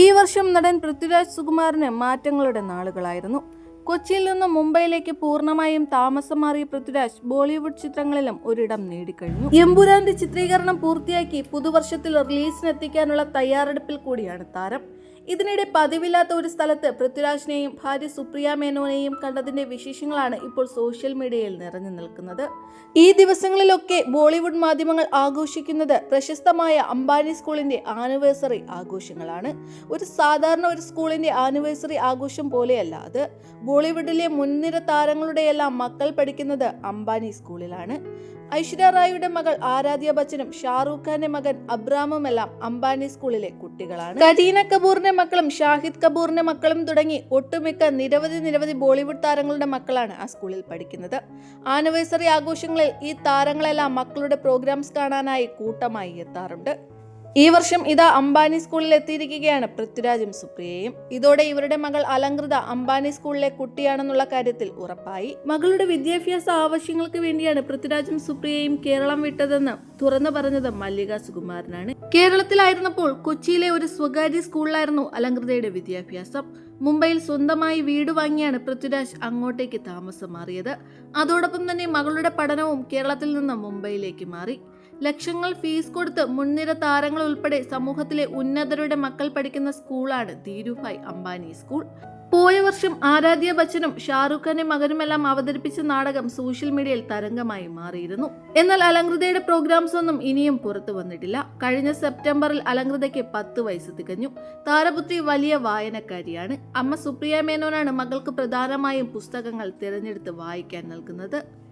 ഈ വർഷം നടൻ പൃഥ്വിരാജ് സുകുമാറിന് മാറ്റങ്ങളുടെ നാളുകളായിരുന്നു. കൊച്ചിയിൽ നിന്ന് മുംബൈയിലേക്ക് പൂർണമായും താമസം മാറിയ പൃഥ്വിരാജ് ബോളിവുഡ് ചിത്രങ്ങളിലും ഒരിടം നേടിക്കഴിഞ്ഞു. എമ്പുരാന്റെ ചിത്രീകരണം പൂർത്തിയാക്കി പുതുവർഷത്തിൽ റിലീസിനെത്തിക്കാനുള്ള തയ്യാറെടുപ്പിൽ കൂടിയാണ് താരം. ഇതിനിടെ പതിവില്ലാത്ത ഒരു സ്ഥലത്ത് പൃഥ്വിരാജിനെയും ഭാര്യ സുപ്രിയ മേനോനെയും കണ്ടതിന്റെ വിശേഷങ്ങളാണ് ഇപ്പോൾ സോഷ്യൽ മീഡിയയിൽ നിറഞ്ഞു നിൽക്കുന്നത്. ഈ ദിവസങ്ങളിലൊക്കെ ബോളിവുഡ് മാധ്യമങ്ങൾ ആഘോഷിക്കുന്നത് പ്രശസ്തമായ അംബാനി സ്കൂളിന്റെ ആനിവേഴ്സറി ആഘോഷങ്ങളാണ്. ഒരു സാധാരണ ഒരു സ്കൂളിന്റെ ആനിവേഴ്സറി ആഘോഷം പോലെയല്ല അത്. ബോളിവുഡിലെ മുൻനിര താരങ്ങളുടെയെല്ലാം മക്കൾ പഠിക്കുന്നത് അംബാനി സ്കൂളിലാണ്. ഐശ്വര്യ റായിയുടെ മകൾ ആരാധ്യ ബച്ചനും ഷാറൂഖ് ഖാന്റെ മകൻ അബ്രാമുമെല്ലാം അംബാനി സ്കൂളിലെ കുട്ടികളാണ്. കരീന കപൂറിന്റെ മക്കളും ഷാഹിദ് കപൂറിന്റെ മക്കളും തുടങ്ങി ഒട്ടുമിക്ക നിരവധി നിരവധി ബോളിവുഡ് താരങ്ങളുടെ മക്കളാണ് ആ സ്കൂളിൽ പഠിക്കുന്നത്. ആനിവേഴ്സറി ആഘോഷങ്ങളിൽ ഈ താരങ്ങളെല്ലാം മക്കളുടെ പ്രോഗ്രാംസ് കാണാനായി കൂട്ടമായി എത്താറുണ്ട്. ഈ വർഷം ഇതാ അംബാനി സ്കൂളിൽ എത്തിയിരിക്കുകയാണ് പൃഥ്വിരാജും സുപ്രിയയും. ഇതോടെ ഇവരുടെ മകൾ അലങ്കൃത അംബാനി സ്കൂളിലെ കുട്ടിയാണെന്നുള്ള കാര്യത്തിൽ ഉറപ്പായി. മകളുടെ വിദ്യാഭ്യാസ ആവശ്യങ്ങൾക്ക് വേണ്ടിയാണ് പൃഥ്വിരാജും സുപ്രിയയും കേരളം വിട്ടതെന്ന് തുറന്നു പറഞ്ഞത് മല്ലിക സുകുമാരനാണ്. കേരളത്തിലായിരുന്നപ്പോൾ കൊച്ചിയിലെ ഒരു സ്വകാര്യ സ്കൂളിലായിരുന്നു അലങ്കൃതയുടെ വിദ്യാഭ്യാസം. മുംബൈയിൽ സ്വന്തമായി വീട് വാങ്ങിയാണ് പൃഥ്വിരാജ് അങ്ങോട്ടേക്ക് താമസം മാറിയത് അതോടൊപ്പം തന്നെ മകളുടെ പഠനവും കേരളത്തിൽ നിന്ന് മുംബൈയിലേക്ക് മാറി. ലക്ഷങ്ങൾ ഫീസ് കൊടുത്ത് മുൻനിര താരങ്ങൾ ഉൾപ്പെടെ സമൂഹത്തിലെ ഉന്നതരുടെ മക്കൾ പഠിക്കുന്ന സ്കൂളാണ് ധീരുഭായ് അംബാനി സ്കൂൾ. പോയ വർഷം ആരാധ്യ ബച്ചനും ഷാറൂഖ് ഖാന്റെ മകനുമെല്ലാം അവതരിപ്പിച്ച നാടകം സോഷ്യൽ മീഡിയയിൽ തരംഗമായി മാറിയിരുന്നു. എന്നാൽ അലങ്കൃതയുടെ പ്രോഗ്രാംസ് ഒന്നും ഇനിയും പുറത്തു വന്നിട്ടില്ല. കഴിഞ്ഞ സെപ്റ്റംബറിൽ അലങ്കൃതയ്ക്ക് പത്ത് വയസ്സ് തികഞ്ഞു. താരപുത്രി വലിയ വായനക്കാരിയാണ്. അമ്മ സുപ്രിയ മേനോനാണ് മകൾക്ക് പ്രധാനമായും പുസ്തകങ്ങൾ തിരഞ്ഞെടുത്ത് വായിക്കാൻ നൽകുന്നത്.